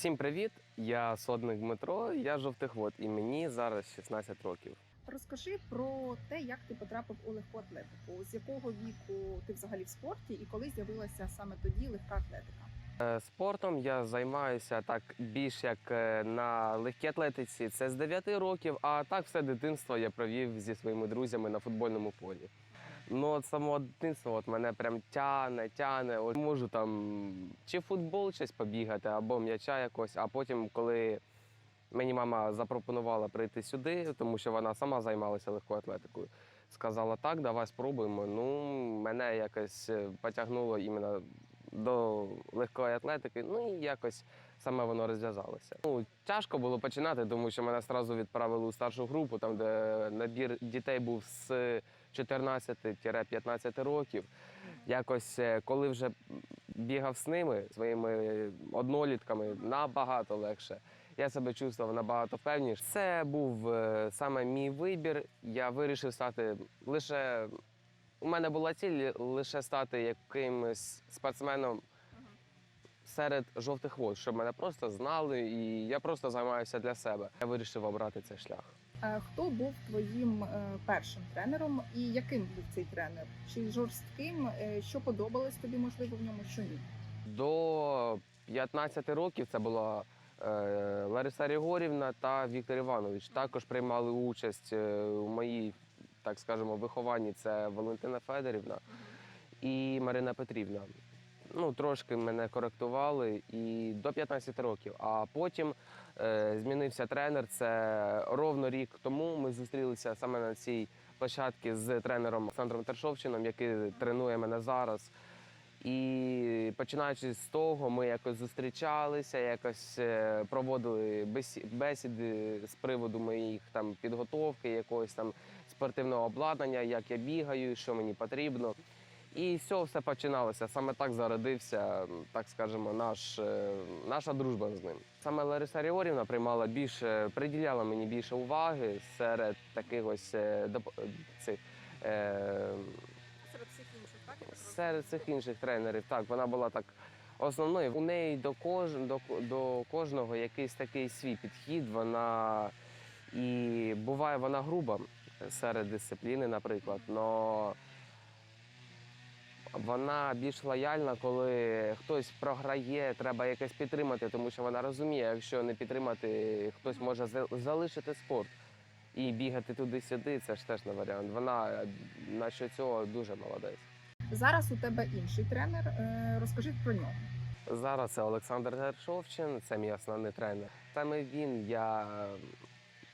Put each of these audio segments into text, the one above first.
Всім привіт! Я сотник Дмитро, я жовтихвод, і мені зараз 16 років. Розкажи про те, як ти потрапив у легку атлетику, з якого віку ти взагалі в спорті, і коли з'явилася саме тоді легка атлетика. Е, Спортом я займаюся так більш як е, на легкій атлетиці. Це з 9 років, а так все дитинство я провів зі своїми друзями на футбольному полі. Ну, от самого дитинства от мене прям тяне, тяне. От можу там чи футбол щось побігати, або м'яча якось. А потім, коли мені мама запропонувала прийти сюди, тому що вона сама займалася легкою атлетикою. Сказала так, давай спробуємо. Ну, мене якось е, потягнуло іменно до легкої атлетики. Ну і якось саме воно розв'язалося. Ну, тяжко було починати, тому що мене одразу відправили у старшу групу, там де набір дітей був з 14-15 років. Якось е, коли вже бігав з ними, своїми однолітками, набагато легше. Я себе чувствував набагато впевніше. Це був е, саме мій вибір. Я вирішив стати лише. У мене була ціль лише стати якимось спортсменом серед жовтих вод, щоб мене просто знали, і я просто займаюся для себе. Я вирішив обрати цей шлях. Е, Хто був твоїм е, першим тренером і яким був цей тренер? Чи жорстким? Е, Що подобалось тобі, можливо, в ньому, що ні? До 15 років це була Лариса Григорівна та Віктор Іванович. Також приймали участь у моїй, так скажемо, вихованні. Це Валентина Федорівна і Марина Петрівна. Ну, трошки мене коректували і до 15 років. А потім е, змінився тренер. Це ровно рік тому. Ми зустрілися саме на цій площадці з тренером Олександром Тершовчином, який тренує мене зараз. І починаючи з того, ми якось зустрічалися, якось е, проводили бесі- бесіди з приводу моїх там підготовки, якогось там спортивного обладнання, як я бігаю, що мені потрібно. І з цього все починалося. Саме так зародився, так скажемо, наш, е, наша дружба з ним. Саме Лариса Григорівна приймала більше, приділяла мені більше уваги серед таких ось е, цих. Е, Серед всіх інших, так? серед цих інших тренерів. Так, вона була так основною. У неї до, кож... до... до кожного якийсь такий свій підхід. Вона і буває вона груба серед дисципліни, наприклад. Но вона більш лояльна, коли хтось програє, треба якось підтримати, тому що вона розуміє, якщо не підтримати, хтось може за- залишити спорт. І бігати туди-сюди, це ж теж не варіант. Вона на що цього дуже молодець. Зараз у тебе інший тренер. Е, Розкажи про нього. Зараз це Олександр Гершовчин, це мій основний тренер. Саме він, я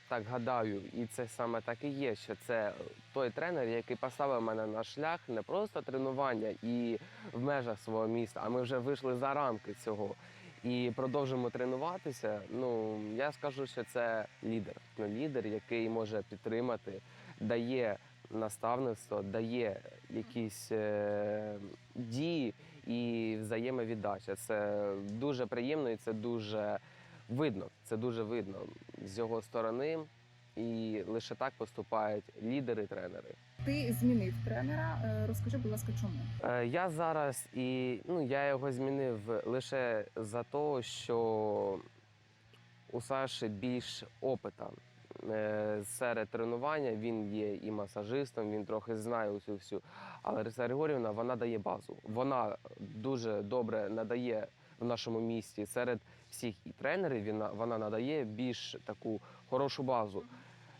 так гадаю, і це саме так і є, що це той тренер, який поставив мене на шлях не просто тренування і в межах свого міста, а ми вже вийшли за рамки цього і продовжимо тренуватися. Ну я скажу, що це лідер. Ну, лідер, який може підтримати, дає наставництво, дає якісь е, дії і взаємовіддача. Це дуже приємно і це дуже видно. Це дуже видно з його сторони. І лише так поступають лідери-тренери. Ти змінив тренера. Е, Розкажи, будь ласка, чому? Е, Я зараз і ну я його змінив лише за те, що у Саші більш опита Е, серед тренування. Він є і масажистом, він трохи знає усю всю. Але Риса Григорівна вона дає базу. Вона дуже добре надає в нашому місті серед всіх і тренерів. Вона, вона надає більш таку хорошу базу.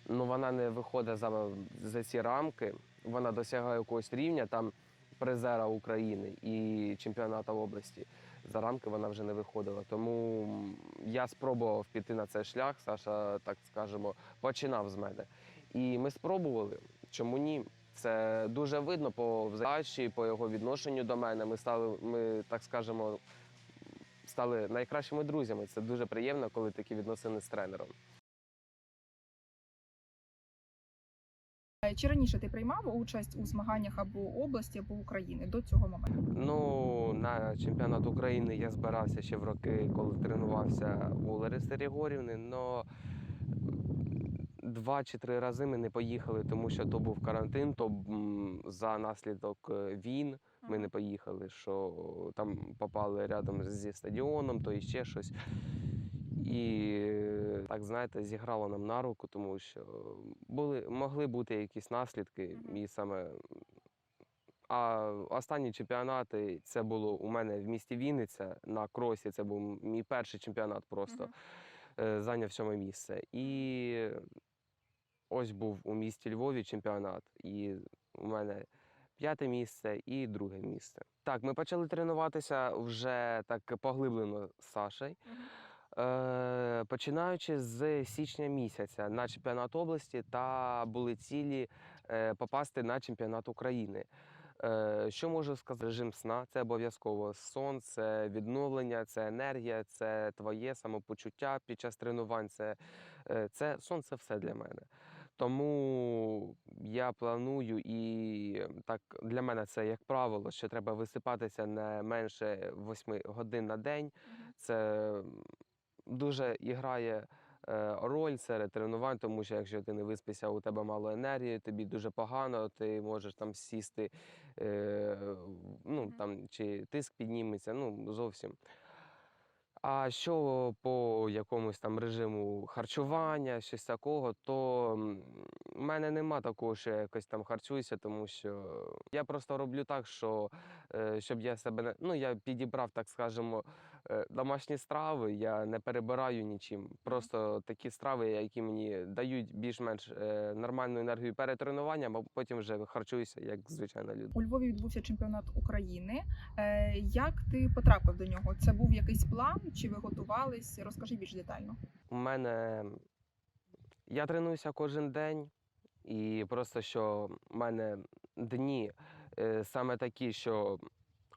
Ну вона не виходить за, за ці рамки. Вона досягає якогось рівня там призера України і чемпіоната області. За рамки вона вже не виходила. Тому я спробував піти на цей шлях. Саша, так скажемо, починав з мене. І ми спробували. Чому ні? Це дуже видно по взаємодії, по його відношенню до мене. Ми стали, ми так скажемо, стали найкращими друзями. Це дуже приємно, коли такі відносини з тренером. Чи раніше ти приймав участь у змаганнях або області, або України до цього моменту? Ну, на чемпіонат України я збирався ще в роки, коли тренувався у Лариси Григорівни, але два чи три рази ми не поїхали, тому що то був карантин, то за наслідок е, війн ми не поїхали, що там попали рядом зі стадіоном, то і ще щось. І так знаєте, зіграло нам на руку, тому що були, могли бути якісь наслідки, і саме. А останні чемпіонати це було у мене в місті Вінниця на кросі. Це був мій перший чемпіонат просто е, зайняв сьоме місце. І ось був у місті Львові чемпіонат, і у мене п'яте місце і друге місце. Так, ми почали тренуватися вже так поглиблено з Сашею. Е, починаючи з січня місяця на чемпіонат області та були цілі е, попасти на чемпіонат України. Е, що можу сказати? Режим сна це обов'язково сон, це відновлення, це енергія, це твоє самопочуття під час тренувань. Це, е, це сон це все для мене. Тому я планую і так для мене це як правило, що треба висипатися не менше 8 годин на день. Це дуже і грає е, роль серед тренувань, тому що якщо ти не виспишся, у тебе мало енергії, тобі дуже погано, ти можеш там сісти, е, ну там чи тиск підніметься, ну зовсім. А що по якомусь там режиму харчування, щось такого, то в мене нема такого, що я якось там харчуюся, тому що я просто роблю так, що е, щоб я себе не ну я підібрав, так скажемо, домашні страви, я не перебираю нічим. Просто такі страви, які мені дають більш-менш е, нормальну енергію перед тренуванням, а потім вже харчуюся як звичайна людина. У Львові відбувся чемпіонат України. Е, Як ти потрапив до нього? Це був якийсь план, чи ви готувались? Розкажи більш детально. У мене я тренуюся кожен день, і просто що в мене дні е, саме такі, що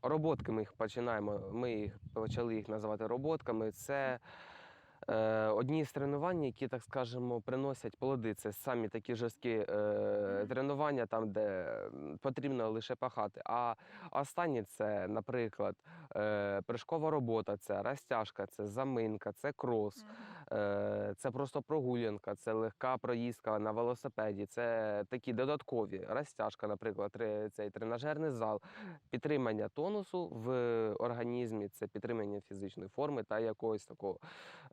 роботки ми їх починаємо. Ми їх почали їх називати роботками. Це е, одні з тренувань, які, так скажемо, приносять плоди. Це самі такі жорсткі е, тренування, там, де потрібно лише пахати. А останні це, наприклад, е, прыжкова робота, це розтяжка, це заминка, це крос. Е, Це просто прогулянка, це легка проїздка на велосипеді, це такі додаткові розтяжка, наприклад, цей тренажерний зал, підтримання тонусу в організмі, це підтримання фізичної форми та якогось такого.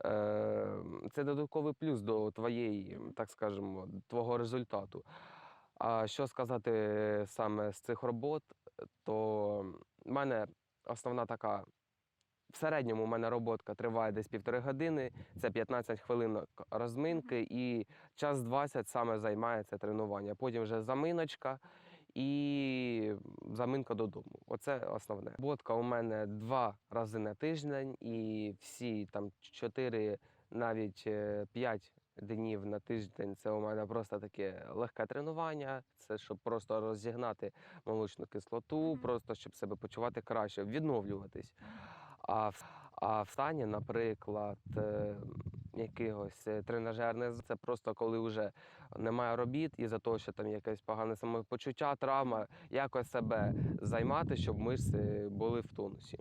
е, Це додатковий плюс до твоєї, так скажемо, твого результату. А що сказати саме з цих робот, то в мене основна така. В середньому у мене роботка триває десь півтори години, це 15 хвилин розминки і час 20 саме займається тренування. Потім вже заминочка і заминка додому. Оце основне. Роботка у мене два рази на тиждень, і всі там чотири, навіть е, п'ять днів на тиждень. Це у мене просто таке легке тренування. Це щоб просто розігнати молочну кислоту, просто щоб себе почувати краще, відновлюватись. А в, а в стані, наприклад, е, якихось е, тренажерних, це просто коли вже немає робіт, і за того, що там якесь погане самопочуття, травма, якось себе займати, щоб мишці були в тонусі.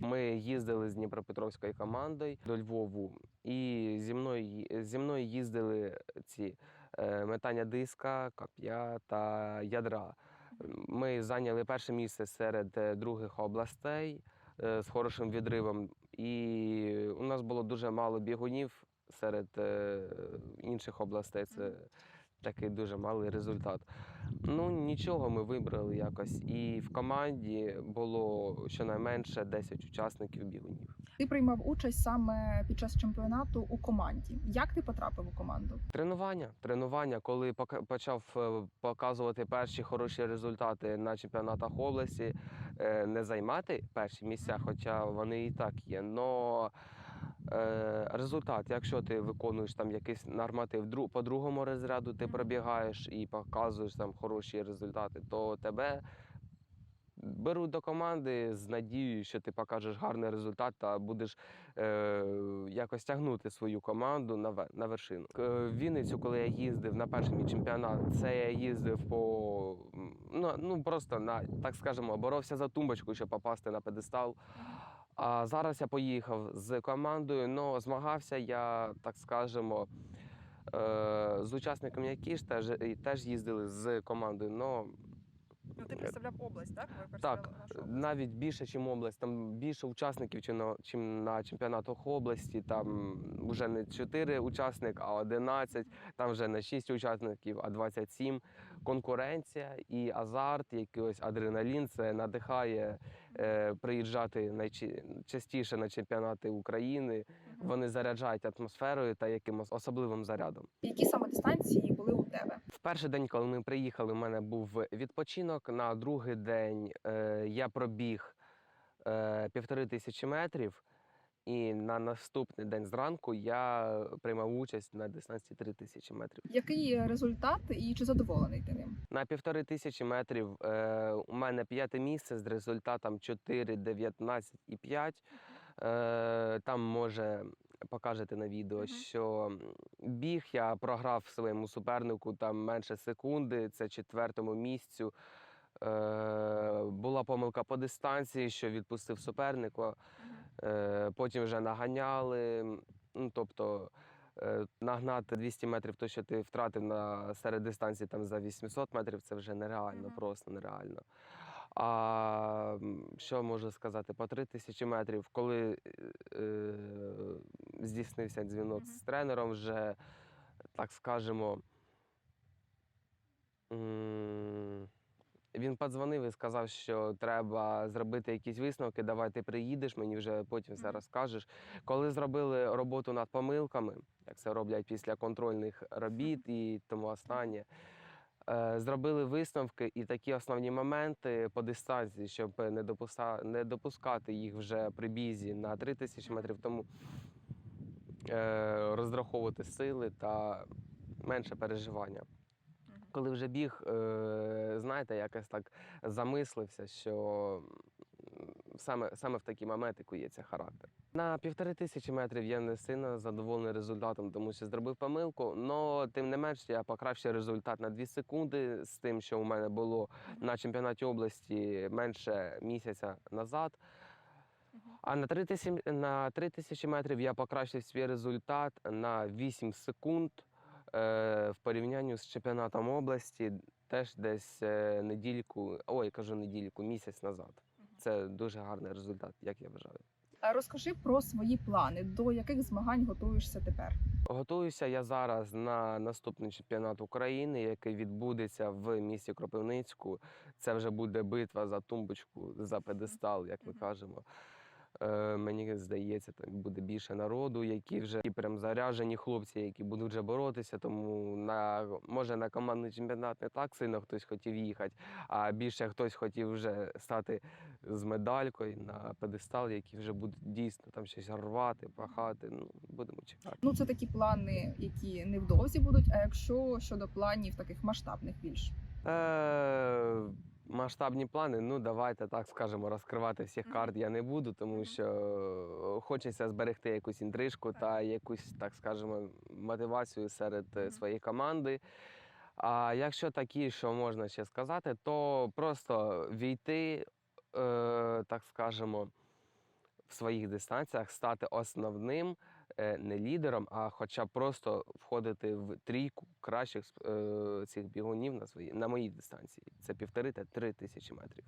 Ми їздили з Дніпропетровською командою до Львову, і зі мною, зі мною їздили ці е, метання диска, коп'я та ядра. Ми зайняли перше місце серед е, других областей е, з хорошим відривом. І у нас було дуже мало бігунів серед е, інших областей. Це такий дуже малий результат. Ну нічого, ми вибрали якось. І в команді було щонайменше 10 учасників бігунів. Ти приймав участь саме під час чемпіонату у команді. Як ти потрапив у команду? Тренування. Тренування, коли почав е, показувати перші хороші результати на чемпіонатах області, е, не займати перші місця, хоча вони і так є. Но е, результат, якщо ти виконуєш там якийсь норматив по другому розряду, ти пробігаєш і показуєш там хороші результати, то тебе. Беруть до команди з надією, що ти покажеш гарний результат та будеш е, якось тягнути свою команду на, на вершину. В Вінницю, коли я їздив на перший мій чемпіонат, це я їздив по ну, ну просто на так скажемо, боровся за тумбочку, щоб попасти на педестал. А зараз я поїхав з командою, але змагався я, так скажемо, е, з учасниками, які ж теж, теж їздили з командою. Но Ну ти представляв область, так? Ви Так, нашу область. навіть більше, ніж область. Там більше учасників, чим на, чим на чемпіонатах області. Там вже не 4 учасника, а 11. Там вже не 6 учасників, а 27. Конкуренція і азарт, якийсь адреналін. Це надихає е, приїжджати найчастіше на чемпіонати України. Вони заряджають атмосферою та якимось особливим зарядом. Які саме дистанції були у тебе? В перший день, коли ми приїхали, у мене був відпочинок. На другий день е, я пробіг е, півтори тисячі метрів, і на наступний день зранку я приймав участь на дистанції три тисячі метрів. Який результат і чи задоволений ти ним? На півтори тисячі метрів е, у мене п'яте місце з результатом 4, 19 і 5. Е, там може покажете на відео, що біг я програв своєму супернику там менше секунди, це четвертому місцю. Е, була помилка по дистанції, що відпустив суперника. Е, потім вже наганяли. Ну, тобто е, нагнати 200 метрів, то, що ти втратив на серед дистанції там, за 800 метрів, це вже нереально, просто нереально. А що можу сказати, по 3000 метрів, коли е, здійснився дзвінок з тренером, вже так скажемо. м, Він подзвонив і сказав, що треба зробити якісь висновки. Давай ти приїдеш, мені вже потім все розкажеш. Коли зробили роботу над помилками, як це роблять після контрольних робіт і тому останнє, е, зробили висновки і такі основні моменти по дистанції, щоб не, допуска... не допускати їх вже при бізі на 3000 метрів, тому е, розраховувати сили та менше переживання. Коли вже біг, е, знаєте, якось так замислився, що саме, саме в такі моменти кується характер. На півтори тисячі метрів я не сильно задоволений результатом, тому що зробив помилку. але тим не менш я покращив результат на 2 секунди з тим, що у мене було на чемпіонаті області менше місяця назад. А на 3 тисячі, на 3 тисячі метрів я покращив свій результат на 8 секунд в порівнянні з чемпіонатом області, теж десь е, недільку, ой, кажу недільку, місяць назад. Це дуже гарний результат, як я вважаю. Розкажи про свої плани. До яких змагань готуєшся тепер? Готуюся я зараз на наступний чемпіонат України, який відбудеться в місті Кропивницьку. Це вже буде битва за тумбочку, за педестал, як ми кажемо. Е, мені здається, там буде більше народу, які вже і прям заряжені хлопці, які будуть вже боротися. Тому на може на командний чемпіонат не так сильно хтось хотів їхати, а більше хтось хотів вже стати з медалькою на педестал, які вже будуть дійсно там щось рвати, пахати. Ну будемо чекати. Ну це такі плани, які невдовзі будуть. А якщо щодо планів таких масштабних більш? Е, масштабні плани, ну давайте так скажемо, розкривати всіх карт я не буду, тому що хочеться зберегти якусь інтрижку та якусь, так скажемо, мотивацію серед е, своєї команди. А якщо такі, що можна ще сказати, то просто війти, е, так скажемо, в своїх дистанціях, стати основним е, не лідером, а хоча б просто входити в трійку кращих е, цих бігунів на свої на моїй дистанції. Це півтори та три тисячі метрів.